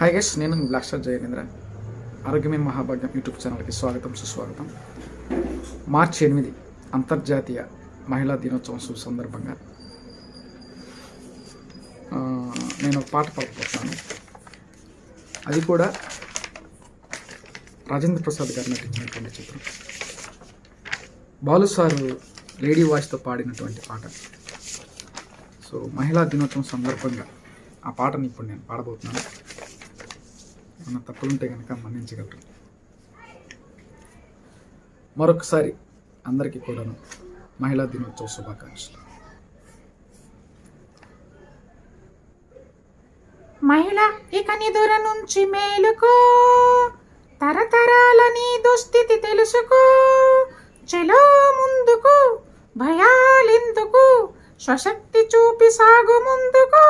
Hi guys నేను బ్లాక్స్టార్ black జయనేంద్ర ఆరోగ్యమే మహాభాగ్యం యూట్యూబ్ ఛానల్కి స్వాగతం సుస్వాగతం. మార్చి ఎనిమిది అంతర్జాతీయ మహిళా దినోత్సవం సందర్భంగా. నేను ఒక పాట పాడుకుంటాను అది కూడా రాజేంద్ర ప్రసాద్ గారు నటించినటువంటి చిత్రం. బాలు సారు లేడీ వాయిస్తో పాడినటువంటి పాట. సో మహిళా దినోత్సవం సందర్భంగా ఆ పాటని ఇప్పుడు నేను పాడబోతున్నాను. ఏమన్నా తప్పులుంటే కనుక మన్నించగలరు. మరొకసారి అందరికీ కూడాను మహిళా దినోత్సవ శుభాకాంక్షలు. మహిళ ఇక నిదుర నుంచి మేలుకో. తరతరాల నీ దుస్థితి తెలుసుకో. చెలో ముందుకు భయాలెందుకు? స్వశక్తి చూపి సాగు ముందుకో.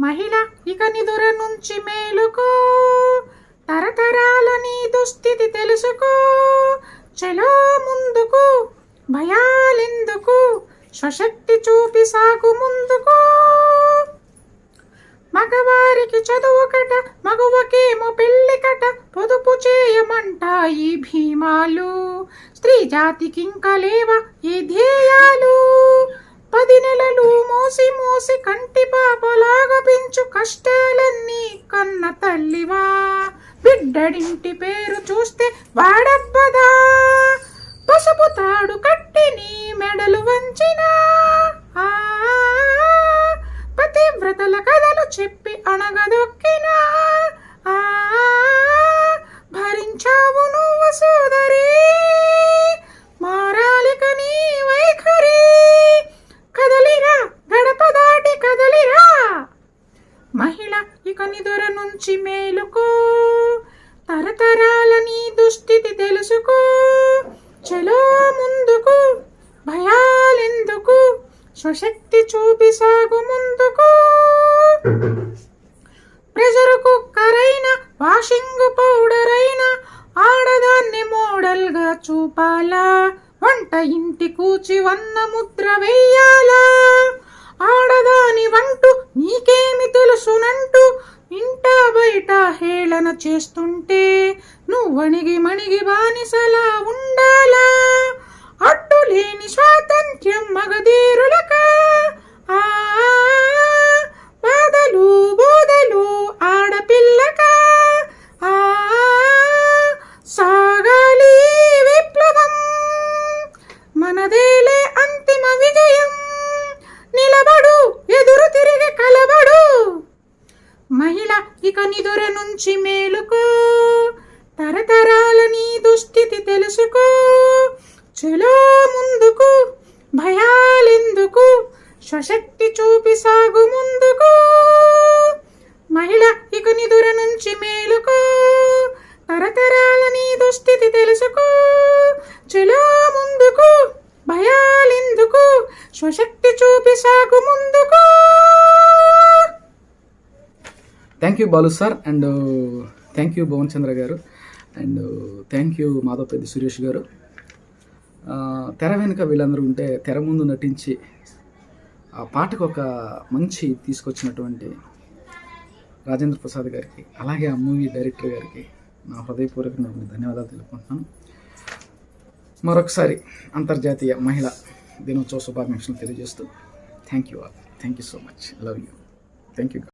మహిళ ఇక నిదుర నుంచి మేలుకో. తరతరాల నీ దుస్థితి తెలుసుకో. చెలో ముందుకు భయాలెందుకు? స్వశక్తి చూపి సాగు ముందుకు. మగవారికి చదువుకట మగువకేమో పెళ్ళికట పొదుపు చేయమంటాయి భీమాలు. స్త్రీ జాతికి ఇంకా లేవా ఈ ధ్యేయాలు? పది నెలలు మోసి మోసి కంటి పాపలాగా పెంచు కష్టాలన్నీ కన్న తల్లివా. బిడ్డడింటి పేరు చూస్తే వాడబ్బదా. పసుపు తాడు కట్టి నీ మెడలు వంచినా. పతివ్రతల కథలు చెప్పి అణగదొక్కినా. భరించావు నువ్వు మహిళ ఇక నిదుర నుంచి మేలుకో. తరతరాల నీ దుస్థితి తెలుసుకో. చలో ముందుకు భయాలెందుకు? స్వశక్తి చూపి సాగు ముందుకు. ప్రెజర్ కుక్కరైన వాషింగ్ పౌడర్ అయినా ఆడదాన్ని మోడల్గా చూపాలా? వంట ఇంటి కూచి వన్న ముద్ర వెయ్యాలా ఆడదాని వంటూ నీకేమి తెలుసునంటూ ఇంట బయట హేళన చేస్తుంటే నువ్వణిగి మణిగి బానిసలా ఉండాలా? ఇక నిదుర నుంచి మేలుకో. తరతరాల నీ దుస్థితి తెలుసుకో. చలో ముందుకు భయాలెందుకు? స్వశక్తి చూపి సాగు ముందుకు. మహిళ ఇక నిదుర నుంచి మేలుకో. తరతరాల నీ దుస్థితి తెలుసుకో. చలో ముందుకు భయాలెందుకు? స్వశక్తి చూపి సాగు ముందుకు. Thank you Balu sir and thank you Bhuvan Chandra గారు and thank you Madhavapalli Suresh గారు. Uh, తెర వెనుక వీళ్ళందరూ ఉంటే తెర ముందు నటించి ఆ పాటకు ఒక మంచి తీసుకొచ్చినటువంటి రాజేంద్ర ప్రసాద్ గారికి అలాగే ఆ మూవీ డైరెక్టర్ గారికి నా హృదయపూర్వకంగా ధన్యవాదాలు తెలుపుకుంటున్నాను. మరొకసారి అంతర్జాతీయ మహిళా దినోత్సవ శుభాకాంక్షలు తెలియజేస్తూ thank you all thank you so much love you thank you